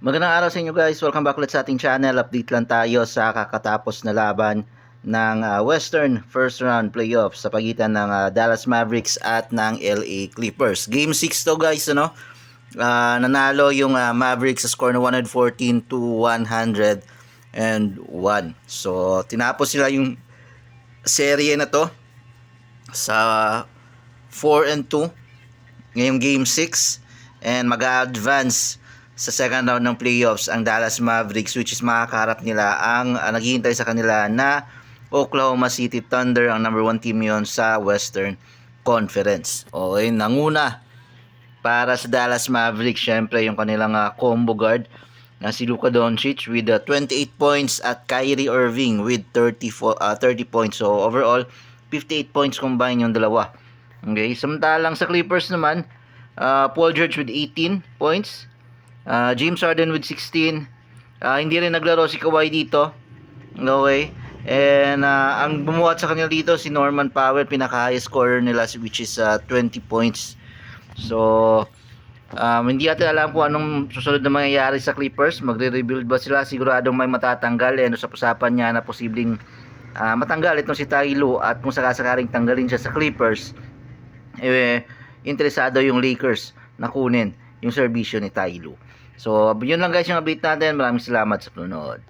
Magandang araw sa inyo guys. Welcome back ulit sa ating channel. Update lang tayo sa kakatapos na laban ng ah, Western First Round Playoffs sa pagitan ng ah, Dallas Mavericks at ng LA Clippers. Game 6 to guys, ano? Ah, nanalo yung ah, Mavericks sa score na 114 to 100 and 1. So, tinapos sila yung serye na to sa 4 and 2 ngayong game 6 and mag-advance sa second round ng playoffs ang Dallas Mavericks which is makakaharap nila ang uh, naghihintay sa kanila na Oklahoma City Thunder ang number 1 team yon sa Western Conference. Okay, nanguna para sa Dallas Mavericks syempre yung kanilang uh, combo guard na si Luka Doncic with uh, 28 points at Kyrie Irving with 34 uh, 30 points. So overall 58 points combined yung dalawa. Okay, samantalang sa Clippers naman, uh, Paul George with 18 points, uh, James Harden with 16. Uh, hindi rin naglaro si Kawhi dito. Okay. And uh, ang bumuhat sa kanila dito si Norman Powell, pinaka-highest scorer nila which is uh, 20 points. So, um, hindi natin alam kung anong susunod na mangyayari sa Clippers. Magre-rebuild ba sila? Siguradong may matatanggal. Eh, ano sa usapan niya na posibleng uh, matanggal itong si Ty Lue at kung sakasakaring tanggalin siya sa Clippers, eh, interesado yung Lakers na kunin yung serbisyo ni Ty Lue. So, yun lang guys yung update natin. Maraming salamat sa panonood.